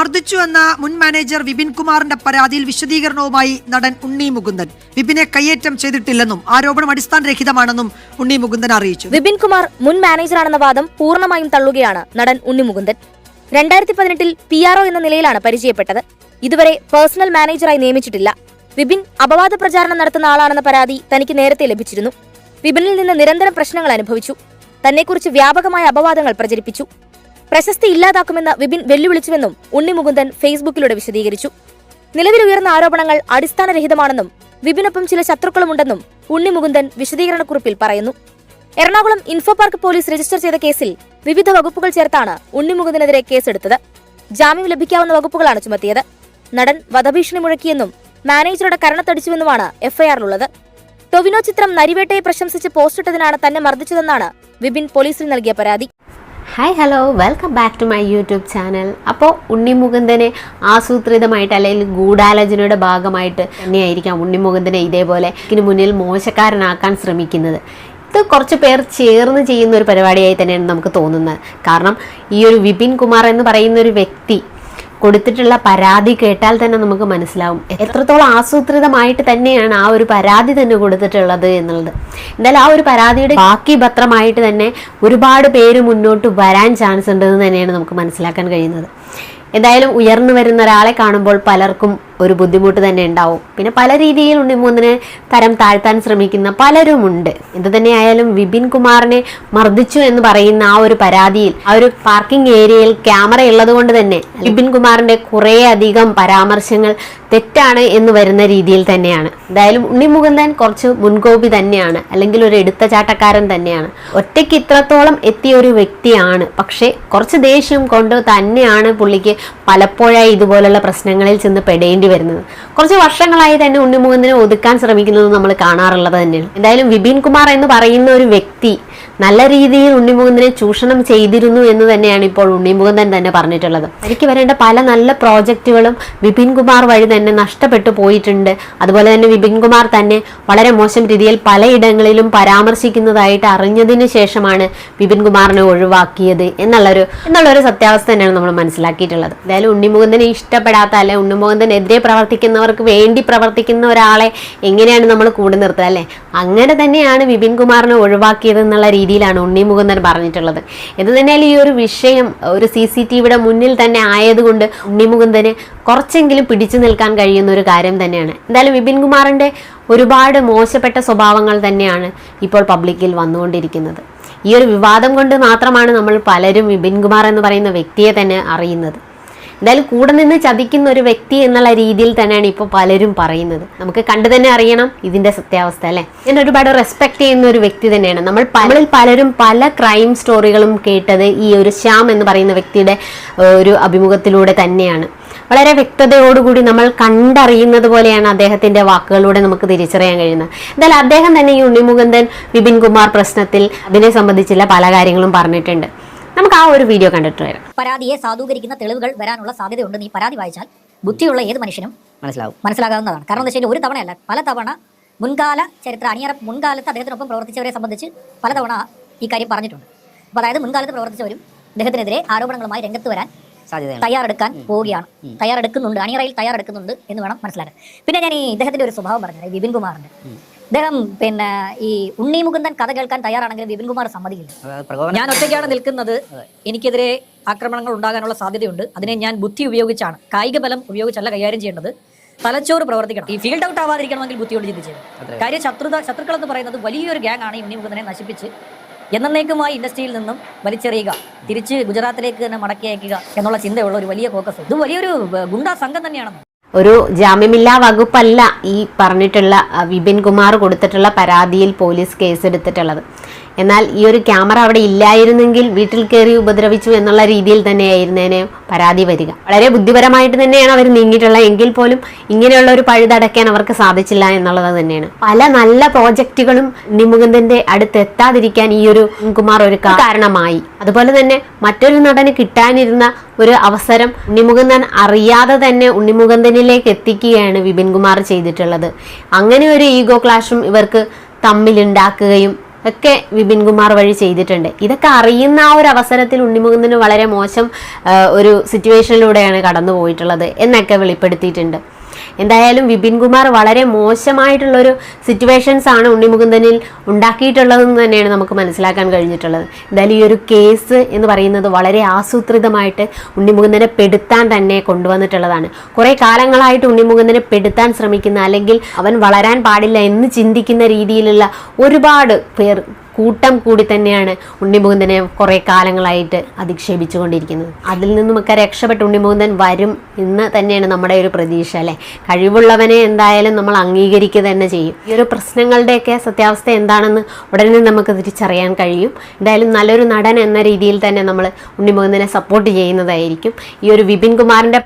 മർദ്ദിച്ചു എന്ന മുൻ മാനേജർ വിപിൻ കുമാറിന്റെ പരാതിയിൽ വിശദീകരണവുമായി നടൻ ഉണ്ണി മുകുന്ദൻ. വിപിനെ കയ്യേറ്റം ചെയ്തിട്ടില്ലെന്നും ആരോപണം അടിസ്ഥാനരഹിതമാണെന്നും ഉണ്ണി മുകുന്ദൻ അറിയിച്ചു. വിപിൻ കുമാർ മുൻ മാനേജറാണെന്ന വാദം പൂർണമായും തള്ളുകയാണ് നടൻ ഉണ്ണി മുകുന്ദൻ. രണ്ടായിരത്തി പതിനെട്ടിൽ പി ആർ ഒ എന്ന നിലയിലാണ് പരിചയപ്പെട്ടത്. ഇതുവരെ പേഴ്സണൽ മാനേജറായി നിയമിച്ചിട്ടില്ല. വിപിൻ അപവാദ പ്രചാരണം നടത്തുന്ന ആളാണെന്ന പരാതി തനിക്ക് നേരത്തെ ലഭിച്ചിരുന്നു. വിപിനിൽ നിന്ന് നിരന്തരം പ്രശ്നങ്ങൾ അനുഭവിച്ചു. തന്നെക്കുറിച്ച് വ്യാപകമായ അപവാദങ്ങൾ പ്രചരിപ്പിച്ചു. പ്രശസ്തി ഇല്ലാതാക്കുമെന്ന് വിപിൻ വെല്ലുവിളിച്ചുവെന്നും ഉണ്ണിമുകുന്ദൻ ഫേസ്ബുക്കിലൂടെ വിശദീകരിച്ചു. നിലവിലുയർന്ന ആരോപണങ്ങൾ അടിസ്ഥാനരഹിതമാണെന്നും വിപിനൊപ്പം ചില ശത്രുക്കളുമുണ്ടെന്നും ഉണ്ണിമുകുന്ദൻ വിശദീകരണക്കുറിപ്പിൽ പറയുന്നു. Ernakulam info park police register ചെയ്ത കേസിൽ വിവിധ വകുപ്പുകൾ ചേർത്താണ് ഉണ്ണിമുകുന്ദനെതിരെ കേസെടുത്തത്. ജാമ്യം ലഭിക്കാവുന്ന വകുപ്പുകളാണ് ചുമത്തിയത്. നടൻ വധഭീഷണി മുഴക്കിയെന്നും മാനേജറുടെ കരണത്തടിച്ചുവെന്നുമാണ് എഫ്ഐആറിലുള്ളത്. ടൊവിനോ ചിത്രം നരിവേട്ടയെ പ്രശംസിച്ച് പോസ്റ്റിട്ടതിനാണ് തന്നെ മർദ്ദിച്ചതെന്നാണ് വിപിൻ പോലീസിൽ നൽകിയ പരാതി. Hi hello welcome back to my YouTube channel അപ്പോൾ ഉണ്ണിമുകുന്ദനെ ആസൂത്രിതമായിട്ട് അല്ലെങ്കിൽ ഗൂഢാലോചനയുടെ ഭാഗമായിട്ട് തന്നെയായിരിക്കാം ഉണ്ണിമുകുന്ദനെ ഇതേപോലെ ഇതിന് മുന്നിൽ മോശക്കാരനാക്കാൻ ശ്രമിക്കുന്നത്. ഇത് കുറച്ച് പേർ ചേർന്ന് ചെയ്യുന്ന ഒരു പരിപാടിയായി തന്നെയാണ് നമുക്ക് തോന്നുന്നത്. കാരണം ഈ ഒരു വിപിൻ കുമാർ എന്ന് പറയുന്ന ഒരു വ്യക്തി കൊടുത്തിട്ടുള്ള പരാതി കേട്ടാൽ തന്നെ നമുക്ക് മനസ്സിലാവും. എത്രത്തോളം ആസൂത്രിതമായിട്ട് തന്നെയാണ് ആ ഒരു പരാതി തന്നെ കൊടുത്തിട്ടുള്ളത് എന്നുള്ളത്. എന്തായാലും ആ ഒരു പരാതിയുടെ ബാക്കി പത്രമായിട്ട് തന്നെ ഒരുപാട് പേര് മുന്നോട്ട് വരാൻ ചാൻസ് ഉണ്ടെന്ന് തന്നെയാണ് നമുക്ക് മനസ്സിലാക്കാൻ കഴിയുന്നത്. എന്തായാലും ഉയർന്നു വരുന്ന ഒരാളെ കാണുമ്പോൾ പലർക്കും ഒരു ബുദ്ധിമുട്ട് തന്നെ ഉണ്ടാവും. പിന്നെ പല രീതിയിൽ ഉണ്ണിമൂന്നിനെ തരം താഴ്ത്താൻ ശ്രമിക്കുന്ന പലരുമുണ്ട്. എന്ത് തന്നെയായാലും വിപിൻ കുമാറിനെ മർദ്ദിച്ചു എന്ന് പറയുന്ന ആ ഒരു പരാതിയിൽ ആ ഒരു പാർക്കിംഗ് ഏരിയയിൽ ക്യാമറ ഉള്ളത് കൊണ്ട് തന്നെ വിപിൻ കുമാറിന്റെ കുറേ അധികം പരാമർശങ്ങൾ തെറ്റാണ് എന്ന് വരുന്ന രീതിയിൽ തന്നെയാണ്. എന്തായാലും ഉണ്ണിമുകുന്ദൻ കുറച്ച് മുൻകോപി തന്നെയാണ്. അല്ലെങ്കിൽ ഒരു എടുത്ത ചാട്ടക്കാരൻ തന്നെയാണ്. ഒറ്റയ്ക്ക് ഇത്രത്തോളം എത്തിയ ഒരു വ്യക്തിയാണ്. പക്ഷേ കുറച്ച് ദേഷ്യം കൊണ്ട് തന്നെയാണ് പുള്ളിക്ക് പലപ്പോഴായി ഇതുപോലുള്ള പ്രശ്നങ്ങളിൽ ചെന്ന് പെടേണ്ടി വരുന്നത്. കുറച്ച് വർഷങ്ങളായി തന്നെ ഉണ്ണിമുകുന്ദനെ ഒതുക്കാൻ ശ്രമിക്കുന്നത് നമ്മൾ കാണാറുള്ളത് തന്നെയാണ്. എന്തായാലും വിപിൻ കുമാർ എന്ന് പറയുന്ന ഒരു വ്യക്തി നല്ല രീതിയിൽ ഉണ്ണിമുകുന്ദനെ ചൂഷണം ചെയ്തിരുന്നു എന്ന് തന്നെയാണ് ഇപ്പോൾ ഉണ്ണിമുകുന്ദൻ തന്നെ പറഞ്ഞിട്ടുള്ളത്. എനിക്ക് വരേണ്ട പല നല്ല പ്രോജക്റ്റുകളും വിപിൻ കുമാർ വഴി തന്നെ നഷ്ടപ്പെട്ടു പോയിട്ടുണ്ട്. അതുപോലെ തന്നെ വിപിൻ കുമാർ തന്നെ വളരെ മോശം രീതിയിൽ പലയിടങ്ങളിലും പരാമർശിക്കുന്നതായിട്ട് അറിഞ്ഞതിന് ശേഷമാണ് വിപിൻ കുമാറിനെ ഒഴിവാക്കിയത് എന്നുള്ളൊരു എന്നുള്ളൊരു സത്യാവസ്ഥ തന്നെയാണ് നമ്മൾ മനസ്സിലാക്കിയിട്ടുള്ളത്. എന്തായാലും ഉണ്ണിമുകുന്ദനെ ഇഷ്ടപ്പെടാത്ത അല്ലെ ഉണ്ണിമുകുന്ദനെതിരെ പ്രവർത്തിക്കുന്നവർക്ക് വേണ്ടി പ്രവർത്തിക്കുന്ന ഒരാളെ എങ്ങനെയാണ് നമ്മൾ കൂടെ നിർത്തുക അല്ലെ? അങ്ങനെ തന്നെയാണ് വിപിൻ കുമാറിനെ ഒഴിവാക്കിയത് എന്നുള്ള രീതിയിലാണ് ഉണ്ണി മുകുന്ദൻ പറഞ്ഞിട്ടുള്ളത്. എന്ന് തന്നെയാലും ഈ ഒരു വിഷയം ഒരു സി സി ടി വിയുടെ മുന്നിൽ തന്നെ ആയതുകൊണ്ട് ഉണ്ണി മുകുന്ദന് കുറച്ചെങ്കിലും പിടിച്ചു നിൽക്കാൻ കഴിയുന്ന ഒരു കാര്യം തന്നെയാണ്. എന്തായാലും വിപിൻ കുമാറിന്റെ ഒരുപാട് മോശപ്പെട്ട സ്വഭാവങ്ങൾ തന്നെയാണ് ഇപ്പോൾ പബ്ലിക്കിൽ വന്നുകൊണ്ടിരിക്കുന്നത്. ഈ ഒരു വിവാദം കൊണ്ട് മാത്രമാണ് നമ്മൾ പലരും വിപിൻ കുമാർ എന്ന് പറയുന്ന വ്യക്തിയെ തന്നെ അറിയുന്നത്. എന്തായാലും കൂടെ നിന്ന് ചതിക്കുന്ന ഒരു വ്യക്തി എന്നുള്ള രീതിയിൽ തന്നെയാണ് ഇപ്പോൾ പലരും പറയുന്നത്. നമുക്ക് കണ്ടു തന്നെ അറിയണം ഇതിന്റെ സത്യാവസ്ഥ അല്ലേ? ഞാൻ ഒരുപാട് റെസ്പെക്ട് ചെയ്യുന്ന ഒരു വ്യക്തി തന്നെയാണ്. നമ്മൾ പലരിൽ പലരും പല ക്രൈം സ്റ്റോറികളും കേട്ടത് ഈ ഒരു ശ്യാം എന്ന് പറയുന്ന വ്യക്തിയുടെ ഒരു അഭിമുഖത്തിലൂടെ തന്നെയാണ്. വളരെ വ്യക്തതയോടുകൂടി നമ്മൾ കണ്ടറിയുന്നത് പോലെയാണ് അദ്ദേഹത്തിന്റെ വാക്കുകളിലൂടെ നമുക്ക് തിരിച്ചറിയാൻ കഴിയുന്നത്. എന്തായാലും അദ്ദേഹം തന്നെ ഈ ഉണ്ണിമുകുന്ദൻ വിപിൻ കുമാർ പ്രശ്നത്തിൽ അതിനെ സംബന്ധിച്ചുള്ള പല കാര്യങ്ങളും പറഞ്ഞിട്ടുണ്ട്. നമുക്ക് ആ ഒരു വീഡിയോ കണ്ടിട്ട് വരാം. പരാതിയെ സാധൂകരിക്കുന്ന തെളിവുകൾ വരാനുള്ള സാധ്യതയുണ്ട്. നീ പരാതി വായിച്ചാൽ ബുദ്ധിയുള്ള ഏത് മനുഷ്യനും മനസ്സിലാവും. മനസ്സിലാകാവുന്നതാണ്. കാരണം എന്താ വെച്ചാൽ ഒരു തവണയല്ല പല തവണ മുൻകാല ചരിത്ര അണിയറ മുൻകാലത്ത് അദ്ദേഹത്തിനൊപ്പം പ്രവർത്തിച്ചവരെ സംബന്ധിച്ച് പലതവണ ഈ കാര്യം പറഞ്ഞിട്ടുണ്ട്. അപ്പോൾ അതായത് മുൻകാലത്ത് പ്രവർത്തിച്ചവരും അദ്ദേഹത്തിനെതിരെ ആരോപണങ്ങളുമായി രംഗത്ത് വരാൻ തയ്യാറെടുക്കാൻ പോവുകയാണ്. തയ്യാറെടുക്കുന്നുണ്ട് അണിയറയിൽ തയ്യാറെടുക്കുന്നുണ്ട് എന്ന് വേണം മനസ്സിലാക്കാൻ. പിന്നെ ഞാൻ ഈ ഇദ്ദേഹത്തിന്റെ ഒരു സ്വഭാവം പറഞ്ഞത് വിപിൻ കുമാറിന്റെ. അദ്ദേഹം പിന്നെ ഈ ഉണ്ണി മുകുന്ദൻ കഥ കേൾക്കാൻ തയ്യാറാണെങ്കിൽ വിപിൻ കുമാർ സമ്മതിക്കില്ല. ഞാൻ ഒറ്റയ്ക്കാണ് നിൽക്കുന്നത്. എനിക്കെതിരെ ആക്രമണങ്ങൾ ഉണ്ടാകാനുള്ള സാധ്യതയുണ്ട്. അതിനെ ഞാൻ ബുദ്ധി ഉപയോഗിച്ചാണ് കായിക ബലം ഉപയോഗിച്ചല്ല കൈകാര്യം ചെയ്യേണ്ടത്. തലച്ചോറ് പ്രവർത്തിക്കണം. ഈ ഫീൽഡ് ഔട്ട് ആവാതിരിക്കണമെങ്കിൽ ബുദ്ധി കൊണ്ട് ചിന്തിച്ചത് കാര്യം ശത്രുത ശത്രുക്കൾ എന്ന് പറയുന്നത് വലിയൊരു ഗ്യാങ് ആണ് ഈ മുകുന്ദനെ നശിപ്പിച്ച് എന്നേക്കുമായി ഇൻഡസ്ട്രിയിൽ നിന്നും വലിച്ചെറിയുക തിരിച്ച് ഗുജറാത്തിലേക്ക് തന്നെ മടക്കി അയക്കുക എന്നുള്ള ചിന്തയുള്ള ഒരു വലിയ ഫോക്കസ് ഇത് വലിയൊരു ഗുണ്ടാ സംഘം തന്നെയാണ് ഒരു ജാമ്യമില്ലാ വകുപ്പല്ല ഈ പറഞ്ഞിട്ടുള്ള വിപിൻ കുമാർ കൊടുത്തിട്ടുള്ള പരാതിയിൽ പോലീസ് കേസെടുത്തിട്ടുള്ളത്. എന്നാൽ ഈ ഒരു ക്യാമറ അവിടെ ഇല്ലായിരുന്നെങ്കിൽ വീട്ടിൽ കയറി ഉപദ്രവിച്ചു എന്നുള്ള രീതിയിൽ തന്നെയായിരുന്നേനെ പരാതി വരിക. വളരെ ബുദ്ധിപരമായിട്ട് തന്നെയാണ് അവർ നീങ്ങിയിട്ടുള്ളത്. എങ്കിൽ പോലും ഇങ്ങനെയുള്ള ഒരു പഴുതടയ്ക്കാൻ അവർക്ക് സാധിച്ചില്ല എന്നുള്ളത് തന്നെയാണ്. പല നല്ല പ്രോജക്റ്റുകളും നിമുകുന്ദന്റെ അടുത്ത് എത്താതിരിക്കാൻ ഈ ഒരു കുമാർ ഒരു കാരണമായി. അതുപോലെ തന്നെ മറ്റൊരു നടന് കിട്ടാനിരുന്ന ഒരു അവസരം ഉണ്ണിമുകുന്ദൻ അറിയാതെ തന്നെ ഉണ്ണിമുകുന്ദനിലേക്ക് എത്തിക്കുകയാണ് വിപിൻ കുമാർ ചെയ്തിട്ടുള്ളത്. അങ്ങനെ ഒരു ഈഗോ ക്ലാഷും ഇവർക്ക് തമ്മിലുണ്ടാക്കുകയും ഒക്കെ വിപിൻ കുമാർ വഴി ചെയ്തിട്ടുണ്ട്. ഇതൊക്കെ അറിയുന്ന ആ ഒരു അവസരത്തിൽ ഉണ്ണിമുകുന്ദന് വളരെ മോശം ഒരു സിറ്റുവേഷനിലൂടെയാണ് കടന്നു പോയിട്ടുള്ളത് എന്നൊക്കെ വെളിപ്പെടുത്തിയിട്ടുണ്ട്. എന്തായാലും വിപിൻ കുമാർ വളരെ മോശമായിട്ടുള്ളൊരു സിറ്റുവേഷൻസ് ആണ് ഉണ്ണിമുകുന്ദനിൽ ഉണ്ടാക്കിയിട്ടുള്ളതെന്ന് തന്നെയാണ് നമുക്ക് മനസ്സിലാക്കാൻ കഴിഞ്ഞിട്ടുള്ളത്. എന്തായാലും ഈ ഒരു കേസ് എന്ന് പറയുന്നത് വളരെ ആസൂത്രിതമായിട്ട് ഉണ്ണിമുകുന്ദനെ പെടുത്താൻ തന്നെ കൊണ്ടുവന്നിട്ടുള്ളതാണ്. കുറേ കാലങ്ങളായിട്ട് ഉണ്ണിമുകുന്ദനെ പെടുത്താൻ ശ്രമിക്കുന്ന അല്ലെങ്കിൽ അവൻ വളരാൻ പാടില്ല എന്ന് ചിന്തിക്കുന്ന രീതിയിലുള്ള ഒരുപാട് പേർ കൂട്ടം കൂടി തന്നെയാണ് ഉണ്ണിമുകുന്ദനെ കുറേ കാലങ്ങളായിട്ട് അധിക്ഷേപിച്ചുകൊണ്ടിരിക്കുന്നത്. അതിൽ നിന്നുമൊക്കെ രക്ഷപ്പെട്ട് ഉണ്ണിമുകുന്ദൻ വരും എന്ന് തന്നെയാണ് നമ്മുടെ ഒരു പ്രതീക്ഷ അല്ലേ? കഴിവുള്ളവനെ എന്തായാലും നമ്മൾ അംഗീകരിക്കുക തന്നെ ചെയ്യും. ഈ ഒരു പ്രശ്നങ്ങളുടെയൊക്കെ സത്യാവസ്ഥ എന്താണെന്ന് ഉടനെ നമുക്ക് തിരിച്ചറിയാൻ കഴിയും. എന്തായാലും നല്ലൊരു നടൻ എന്ന രീതിയിൽ തന്നെ നമ്മൾ ഉണ്ണിമുകുന്ദനെ സപ്പോർട്ട് ചെയ്യുന്നതായിരിക്കും. ഈ ഒരു വിപിൻ കുമാറിന്റെ